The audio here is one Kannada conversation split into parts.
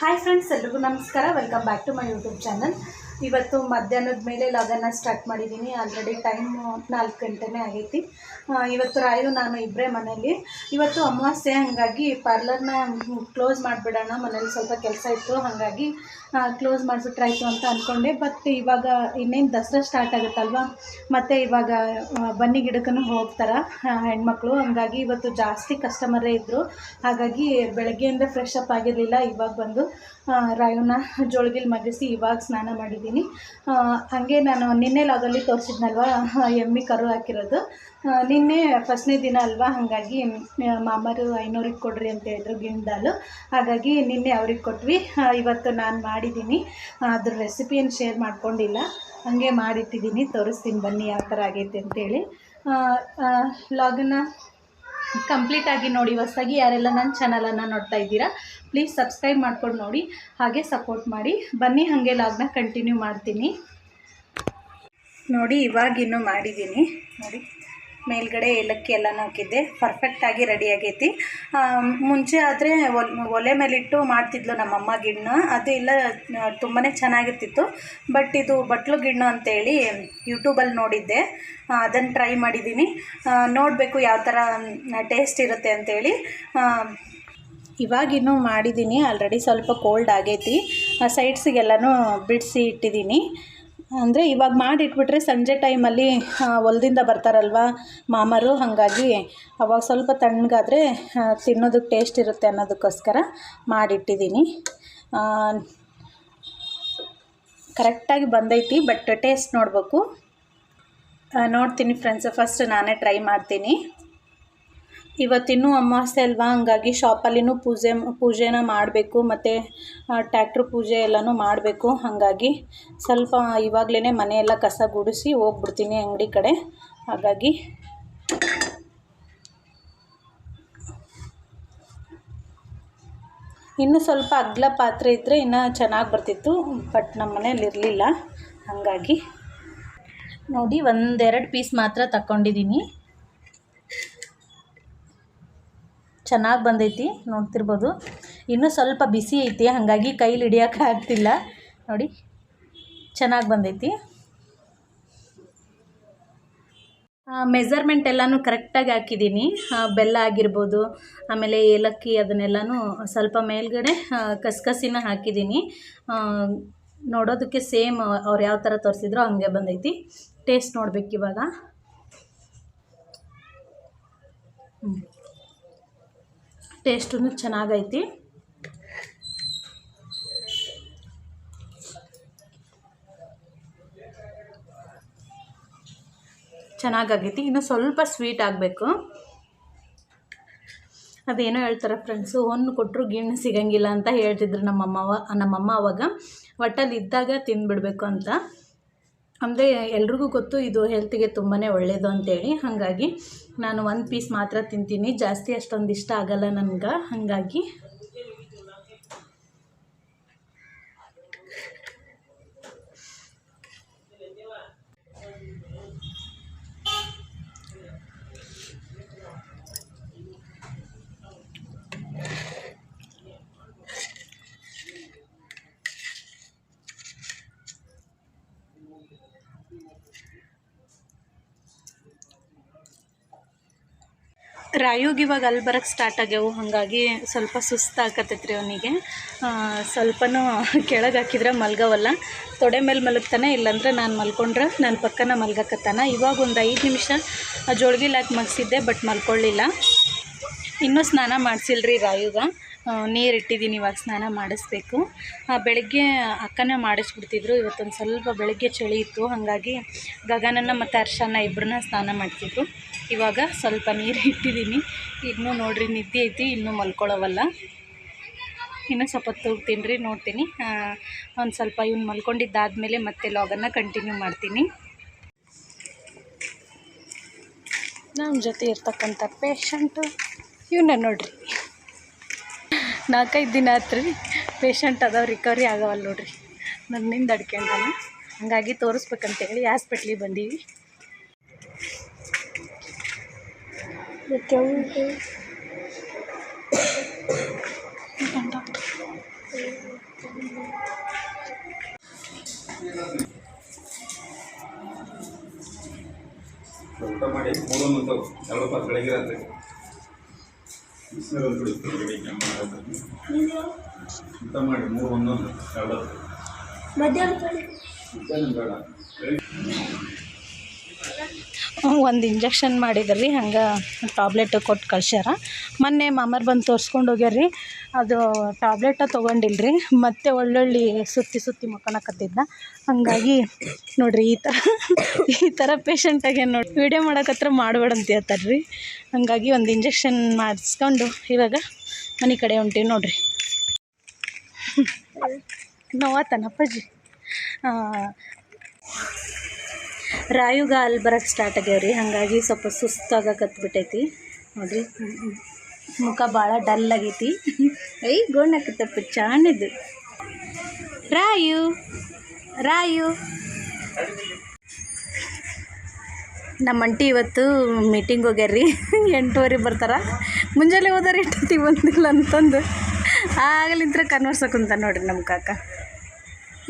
ಹಾಯ್ ಫ್ರೆಂಡ್ಸ್ ಎಲ್ರಿಗೂ ನಮಸ್ಕಾರ. Welcome back to my YouTube channel ಇವತ್ತು ಮಧ್ಯಾಹ್ನದ ಮೇಲೆ ಲಾಗನ್ನ ಸ್ಟಾರ್ಟ್ ಮಾಡಿದ್ದೀನಿ. ಆಲ್ರೆಡಿ ಟೈಮ್ ನಾಲ್ಕು ಗಂಟೆನೇ ಆಗೈತಿ. ಇವತ್ತು ರಾಯು ನಾನು ಇಬ್ಬರೇ ಮನೇಲಿ. ಇವತ್ತು ಅಮಾವಾಸ್ಯೆ, ಹಾಗಾಗಿ ಪಾರ್ಲರ್ನ ಕ್ಲೋಸ್ ಮಾಡಿಬಿಡೋಣ. ಮನೇಲಿ ಸ್ವಲ್ಪ ಕೆಲಸ ಇತ್ತು, ಹಾಗಾಗಿ ಕ್ಲೋಸ್ ಮಾಡಿಬಿಟ್ರಾಯ್ತು ಅಂತ ಅಂದ್ಕೊಂಡೆ ಬಟ್ ಇವಾಗ ಇನ್ನೇನು ದಸರಾ ಸ್ಟಾರ್ಟ್ ಆಗುತ್ತಲ್ವ? ಮತ್ತು ಇವಾಗ ಬನ್ನಿ ಗಿಡಕ್ಕೂ ಹೋಗ್ತಾರೆ ಹೆಣ್ಮಕ್ಳು? ಹಂಗಾಗಿ ಇವತ್ತು ಜಾಸ್ತಿ ಕಸ್ಟಮರೇ ಇದ್ದರು ಹಾಗಾಗಿ ಬೆಳಗ್ಗೆಯಿಂದ ಫ್ರೆಶ್ ಅಪ್ ಆಗಿರಲಿಲ್ಲ. ಇವಾಗ ಬಂದು ರಾಯುನ ಜೋಳಗಿಲ್ ಮಗಿಸಿ ಇವಾಗ ಸ್ನಾನ ಮಾಡಿದ್ದೀನಿ. ಹಾಗೆ ನಾನು ನಿನ್ನೆ ಲಾಗಲ್ಲಿ ತೋರಿಸಿದ್ನಲ್ವ ಎಮ್ಮಿ ಕರು ಹಾಕಿರೋದು. ನಿನ್ನೆ ಫಸ್ಟ್ನೇ ದಿನ ಅಲ್ವಾ, ಹಾಗಾಗಿ ಮಾಮರು ಐನೂರಿಗೆ ಕೊಡ್ರಿ ಅಂತ ಹೇಳಿದ್ರು ಗಿಂಡಾಲು ಹಾಗಾಗಿ ನಿನ್ನೆ ಅವ್ರಿಗೆ ಕೊಟ್ವಿ. ಇವತ್ತು ನಾನು ಮಾಡಿದ್ದೀನಿ. ಅದ್ರ ರೆಸಿಪಿಯನ್ನು ಶೇರ್ ಮಾಡ್ಕೊಂಡಿಲ್ಲ. ಹಾಗೆ ಮಾಡಿಟ್ಟಿದ್ದೀನಿ. ತೋರಿಸ್ತೀನಿ ಬನ್ನಿ ಯಾವ ಥರ ಆಗೈತೆ ಅಂತೇಳಿ ಲಾಗನ್ನ ಕಂಪ್ಲೀಟ್ ಆಗಿ ನೋಡಿ, ಹೊಸದಾಗಿ ಯಾರೆಲ್ಲ ನನ್ನ ಚಾನಲನ್ನು ನೋಡ್ತಾ ಇದ್ದೀರಾ ಪ್ಲೀಸ್ ಸಬ್ಸ್ಕ್ರೈಬ್ ಮಾಡ್ಕೊಂಡು ನೋಡಿ, ಹಾಗೆ ಸಪೋರ್ಟ್ ಮಾಡಿ. ಬನ್ನಿ, ಹಾಗೆ ಲಾಗ್ನ ಕಂಟಿನ್ಯೂ ಮಾಡ್ತೀನಿ. ನೋಡಿ ಇವಾಗಿನ್ನೂ ಮಾಡಿದ್ದೀನಿ. ನೋಡಿ. ಮೇಲ್ಗಡೆ ಏಲಕ್ಕಿ ಎಲ್ಲನೂ ಹಾಕಿದ್ದೆ. ಪರ್ಫೆಕ್ಟಾಗಿ ರೆಡಿ ಆಗೈತಿ. ಮುಂಚೆ ಆದರೆ ಒಲೆ ಮೇಲಿಟ್ಟು ಮಾಡ್ತಿದ್ಲು ನಮ್ಮಮ್ಮ ಗಿಣ್ಣು. ಅದು ಇಲ್ಲ ತುಂಬಾ ಚೆನ್ನಾಗಿರ್ತಿತ್ತು. ಬಟ್ ಇದು ಬಟ್ಲು ಗಿಣ್ಣು ಅಂತೇಳಿ ಯೂಟ್ಯೂಬಲ್ಲಿ ನೋಡಿದ್ದೆ. ಅದನ್ನು ಟ್ರೈ ಮಾಡಿದ್ದೀನಿ ನೋಡಬೇಕು ಯಾವ ಥರ ಟೇಸ್ಟ್ ಇರುತ್ತೆ ಅಂತೇಳಿ. ಇವಾಗಿನ್ನೂ ಮಾಡಿದ್ದೀನಿ ಆಲ್ರೆಡಿ ಸ್ವಲ್ಪ ಕೋಲ್ಡ್ ಆಗೈತಿ. ಸೈಡ್ಸಿಗೆಲ್ಲನೂ ಬಿಡಿಸಿ ಇಟ್ಟಿದ್ದೀನಿ ಅಂದರೆ ಇವಾಗ ಮಾಡಿಟ್ಬಿಟ್ರೆ ಸಂಜೆ ಟೈಮಲ್ಲಿ ಹೊಲದಿಂದ ಬರ್ತಾರಲ್ವ ಮಾಮರು, ಹಾಗಾಗಿ ಅವಾಗ ಸ್ವಲ್ಪ ತಣ್ಣಗಾದರೆ ತಿನ್ನೋದಕ್ಕೆ ಟೇಸ್ಟ್ ಇರುತ್ತೆ ಅನ್ನೋದಕ್ಕೋಸ್ಕರ ಮಾಡಿಟ್ಟಿದ್ದೀನಿ. ಕರೆಕ್ಟಾಗಿ ಬಂದೈತಿ, ಬಟ್ ಟೇಸ್ಟ್ ನೋಡಬೇಕು. ನೋಡ್ತೀನಿ ಫ್ರೆಂಡ್ಸ್ ಫಸ್ಟ್ ನಾನೇ ಟ್ರೈ ಮಾಡ್ತೀನಿ. ಇವತ್ತಿನ್ನೂ ಅಮಾವಾಸ್ಯೆ ಅಲ್ವಾ? ಹಂಗಾಗಿ ಶಾಪಲ್ಲಿನೂ ಪೂಜೆ, ಪೂಜೆನ ಮಾಡಬೇಕು, ಮತ್ತು ಟ್ಯಾಕ್ಟ್ರ್ ಪೂಜೆ ಎಲ್ಲನೂ ಮಾಡಬೇಕು. ಹಾಗಾಗಿ ಸ್ವಲ್ಪ ಇವಾಗಲೇ ಮನೆಯೆಲ್ಲ ಕಸ ಗುಡಿಸಿ ಹೋಗ್ಬಿಡ್ತೀನಿ ಅಂಗಡಿ ಕಡೆ. ಹಾಗಾಗಿ ಇನ್ನು ಸ್ವಲ್ಪ ಅಗ್ಲ ಪಾತ್ರೆ ಇದ್ದರೆ ಇನ್ನು ಚೆನ್ನಾಗಿ ಬರ್ತಿತ್ತು ಬಟ್ ನಮ್ಮ ಮನೇಲಿ ಇರಲಿಲ್ಲ. ಹಾಗಾಗಿ ನೋಡಿ ಒಂದೆರಡು ಪೀಸ್ ಮಾತ್ರ ತಗೊಂಡಿದ್ದೀನಿ ಚೆನ್ನಾಗಿ ಬಂದೈತಿ, ನೋಡ್ತಿರ್ಬೋದು. ಇನ್ನೂ ಸ್ವಲ್ಪ ಬಿಸಿ ಐತಿ, ಹಾಗಾಗಿ ಕೈಲಿ ಹಿಡಿಯೋಕೆ ಆಗ್ತಿಲ್ಲ. ನೋಡಿ, ಚೆನ್ನಾಗಿ ಬಂದೈತಿ. ಮೆಸರ್ಮೆಂಟ್ ಎಲ್ಲನೂ ಕರೆಕ್ಟಾಗಿ ಹಾಕಿದ್ದೀನಿ ಬೆಲ್ಲ ಆಗಿರ್ಬೋದು, ಆಮೇಲೆ ಏಲಕ್ಕಿ ಅದನ್ನೆಲ್ಲನೂ ಸ್ವಲ್ಪ ಮೇಲ್ಗಡೆ ಕಸಕಸಿನ ಹಾಕಿದ್ದೀನಿ ನೋಡೋದಕ್ಕೆ ಸೇಮ್ ಅವ್ರು ಯಾವ ಥರ ತೋರಿಸಿದ್ರು ಹಂಗೆ ಬಂದೈತಿ. ಟೇಸ್ಟ್ ನೋಡ್ಬೇಕು ಇವಾಗ. ಟೇಸ್ಟೂ ಚೆನ್ನಾಗೈತಿ. ಚೆನ್ನಾಗಾಗೈತಿ ಇನ್ನು ಸ್ವಲ್ಪ ಸ್ವೀಟ್ ಆಗಬೇಕು. ಅದೇನೋ ಹೇಳ್ತಾರೆ ಫ್ರೆಂಡ್ಸು ಒಂದು ಕೊಟ್ಟರು ಗಿಣ್ಣು ಸಿಗಂಗಿಲ್ಲ ಅಂತ ಹೇಳ್ತಿದ್ರು ನಮ್ಮಮ್ಮವ, ನಮ್ಮಮ್ಮ ಅವಾಗ. ಒಟ್ಟಲ್ಲಿ ಇದ್ದಾಗ ತಿಂದುಬಿಡ್ಬೇಕು ಅಂತ. ಅಂದರೆ ಎಲ್ರಿಗೂ ಗೊತ್ತು ಇದು ಹೆಲ್ತಿಗೆ ತುಂಬಾ ಒಳ್ಳೆಯದು ಅಂತೇಳಿ. ಹಾಗಾಗಿ ನಾನು ಒಂದು ಪೀಸ್ ಮಾತ್ರ ತಿಂತೀನಿ. ಜಾಸ್ತಿ ಅಷ್ಟೊಂದು ಇಷ್ಟ ಆಗಲ್ಲ ನನ್ಗೆ. ಹಾಗಾಗಿ ರಾಯುಗೆ ಇವಾಗ ಅಲ್ಲಿ ಬರೋಕ್ಕೆ ಸ್ಟಾರ್ಟ್ ಆಗ್ಯಾವು. ಹಾಗಾಗಿ ಸ್ವಲ್ಪ ಸುಸ್ತು ರೀ ಅವನಿಗೆ. ಸ್ವಲ್ಪನೂ ಕೆಳಗೆ ಹಾಕಿದ್ರೆ ಮಲ್ಗವಲ್ಲ. ತೊಡೆ ಮೇಲೆ ಮಲಗ್ತಾನೆ, ಇಲ್ಲಾಂದ್ರೆ ನಾನು ಮಲ್ಕೊಂಡ್ರೆ ನನ್ನ ಪಕ್ಕನ ಮಲ್ಗಕತ್ತಾನ. ಇವಾಗ ಒಂದು ಐದು ನಿಮಿಷ ಜೋಳ್ಗಿಲಾಕಿ ಮಗಿಸಿದ್ದೆ ಬಟ್ ಮಲ್ಕೊಳ್ಳಿಲ್ಲ ಇನ್ನೂ ಸ್ನಾನ ಮಾಡಿಸಿಲ್ರಿ ರಾಯುಗ. ನೀರು ಇಟ್ಟಿದ್ದೀನಿ ಇವಾಗ ಸ್ನಾನ ಮಾಡಿಸ್ಬೇಕು. ಬೆಳಗ್ಗೆ ಅಕ್ಕನೇ ಮಾಡಿಸ್ಬಿಡ್ತಿದ್ರು. ಇವತ್ತೊಂದು ಸ್ವಲ್ಪ ಬೆಳಗ್ಗೆ ಚಳಿ ಇತ್ತು. ಹಾಗಾಗಿ ಗಗನನ್ನ ಮತ್ತು ಹರ್ಷನ ಇಬ್ಬರನ್ನ ಸ್ನಾನ ಮಾಡ್ತಿದ್ರು. ಇವಾಗ ಸ್ವಲ್ಪ ನೀರು ಇಟ್ಟಿದ್ದೀನಿ. ಇನ್ನೂ ನೋಡ್ರಿ, ನಿದ್ದೆ ಐತಿ, ಇನ್ನೂ ಮಲ್ಕೊಳ್ಳೋವಲ್ಲ. ಇನ್ನು ಸ್ವಲ್ಪ ಹೊತ್ತು ಹೋಗ್ತೀನಿ ರೀ ನೋಡ್ತೀನಿ ಒಂದು ಸ್ವಲ್ಪ ಇವ್ನು ಮಲ್ಕೊಂಡಿದ್ದಾದಮೇಲೆ ಮತ್ತೆ ಲಾಗನ್ನು ಕಂಟಿನ್ಯೂ ಮಾಡ್ತೀನಿ. ನಮ್ಮ ಜೊತೆ ಇರ್ತಕ್ಕಂಥ ಪೇಷಂಟು ಇವನ್ನ ನೋಡ್ರಿ. ನಾಲ್ಕೈದು ದಿನ ಆತ್ರಿ. ರೀ ಪೇಷಂಟ್ ಅದಾವ ರಿಕವರಿ ಆಗವಲ್ಲ ನೋಡ್ರಿ. ನನ್ನಿಂದ ಅಡ್ಕೊಂಡಾನ. ಹಾಗಾಗಿ ತೋರಿಸ್ಬೇಕಂತೇಳಿ ಹಾಸ್ಪಿಟ್ಲಿಗೆ ಬಂದೀವಿ. ಮಾಡಿ ಎರಡು ಪಾಸ್ ಬೆಳಗ್ಗೆ ಊಟ ಮಾಡಿ ಮೂರು ಒಂದೊಂದು ಮಧ್ಯಾಹ್ನ ಬೇಡ ಒಂದು ಇಂಜೆಕ್ಷನ್ ಮಾಡಿದ್ರಿ, ಹಂಗೆ ಟ್ಯಾಬ್ಲೆಟ್ ಕೊಟ್ಟು ಕಳ್ಸ್ಯಾರ. ಮೊನ್ನೆ ಮಾಮರ್ ಬಂದು ತೋರಿಸ್ಕೊಂಡು ಹೋಗ್ಯಾರ್ರಿ, ಅದು ಟ್ಯಾಬ್ಲೆಟ ತೊಗೊಂಡಿಲ್ರಿ, ಮತ್ತೆ ಒಳ್ಳೊಳ್ಳೆ ಸುತ್ತಿ ಸುತ್ತಿ ಮಕ್ಕಳಕತ್ತಿದ್ದ ಹಾಗಾಗಿ ನೋಡಿರಿ ಈ ಥರ ಈ ಥರ ಪೇಷಂಟಾಗೆ ನೋಡಿ ವೀಡಿಯೋ ಮಾಡಕತ್ರ ಮಾಡಬೇಡ ಅಂತ ಹೇಳ್ತಾರೆ ರೀ ಹಾಗಾಗಿ ಒಂದು ಇಂಜೆಕ್ಷನ್ ಮಾಡಿಸ್ಕೊಂಡು ಇವಾಗ ಮನೆ ಕಡೆ ಹೊಂಟೀವಿ ನೋಡ್ರಿ. ನೋವಾತನಪ್ಪಾಜಿ ರಾಯುಗ ಅಲ್ಲಿ ಬರೋಕ್ಕೆ ಸ್ಟಾರ್ಟ್ ಆಗ್ಯಾವ ರೀ ಹಾಗಾಗಿ ಸ್ವಲ್ಪ ಸುಸ್ತಾಗಕತ್ಬಿಟ್ಟೈತಿ. ನೋಡ್ರಿ. ಮುಖ ಭಾಳ ಡಲ್ ಆಗೈತಿ. ಐ ಗೋಣಕತ್ತಪ್ಪ ಚಾಣಿದ್ದು ರಾಯು ರಾಯು. ನಮ್ಮ ಅಂಟಿ ಇವತ್ತು ಮೀಟಿಂಗ್ ಹೋಗ್ಯಾರ್ರಿ. ಎಂಟುವರೆ ಬರ್ತಾರ. ಮುಂಜಾನೆ ಹೋದಾರ ಎಷ್ಟೊತ್ತಿಗೆ ಬಂದಿಲ್ಲ ಅಂತಂದು. ಆಗಲಿಂತ್ರ ಕನ್ವರ್ಸಕ್ಕಂತ ನೋಡ್ರಿ ನಮ್ಮ ಕಾಕ.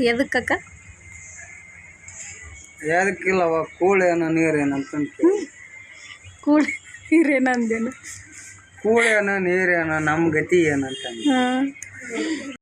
ಎದಕ್ಕೆ ಕಾಕ? ಯಾದಕ್ಕಿಲ್ಲವ ಕೂಳೇನು ನೀರೇನಂತ ಅಂತಂತ ನೀರೇನಂದೇನು ಕೂಳೇನ ನೀರೇನ ನೀರೇನು ನಮ್ಮ ಗತಿ ಏನಂತ ಹಾಂ.